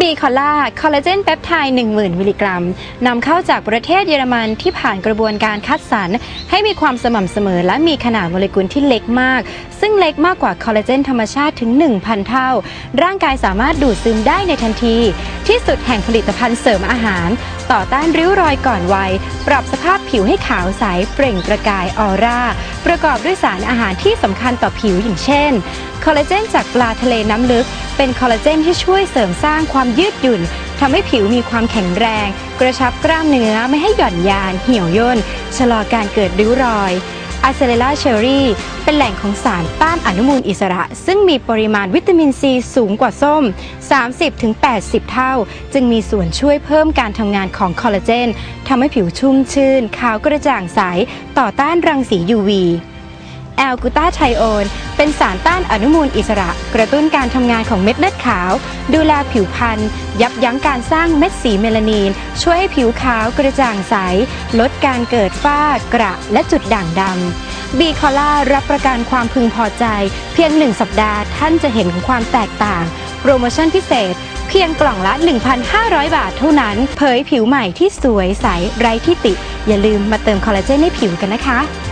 บีคอล่าคอลลาเจนเปปไทด์10,000 มิลลิกรัมนำเข้าจากประเทศเยอรมันที่ผ่านกระบวนการคัดสรร ให้มีความสม่ำเสมอและมีขนาดโมเลกุลที่เล็กมาก เล็กมากกว่าคอลลาเจนธรรมชาติถึง 1,000 เท่า ร่างกายสามารถดูดซึมได้ในทันที ที่สุดแห่งผลิตภัณฑ์เสริมอาหาร ต่อต้านริ้วรอยก่อนวัย ปรับสภาพผิวให้ขาวใสเปล่งประกายออร่า ประกอบด้วยสารอาหารที่สำคัญต่อผิวอย่างเช่นคอลลาเจนจากปลาทะเลน้ำลึก เป็นคอลลาเจนที่ช่วยเสริมสร้างความยืดหยุ่นทำให้ผิวมีความแข็งแรง กระชับกล้ามเนื้อไม่ให้หย่อนยาน เหี่ยวย่นชะลอการเกิดริ้วรอย อะเซเ l ล่าเชอรี่เป็นแหล่งของสารต้านอนุมูลอิสระ ซึ่งมีปริมาณวิตามินซีสูงกว่าส้ม 30-80 เท่า จึงมีส่วนช่วยเพิ่มการทำงานของคอลลาเจนทำให้ผิวชุ่มชื่น ขาวกระจ่างใส ต่อต้านรังสี UV แอลกูตาไทโอน เป็นสารต้านอนุมูลอิสระ กระตุ้นการทำงานของเม็ดเลือดขาว ดูแลผิวพรรณยับยั้งการสร้างเม็ดสีเมลานีน ช่วยให้ผิวขาวกระจ่างใส ลดการเกิดฝ้ากระและจุดด่างดำบีคอล่ารับประกันความพึงพอใจ เพียงหนึ่งสัปดาห์ท่านจะเห็นความแตกต่าง โปรโมชั่นพิเศษเพียงกล่องละ 1,500 บาทเท่านั้น เผยผิวใหม่ที่สวยใสไร้ที่ติ อย่าลืมมาเติมคอลลาเจนให้ผิวกันนะคะ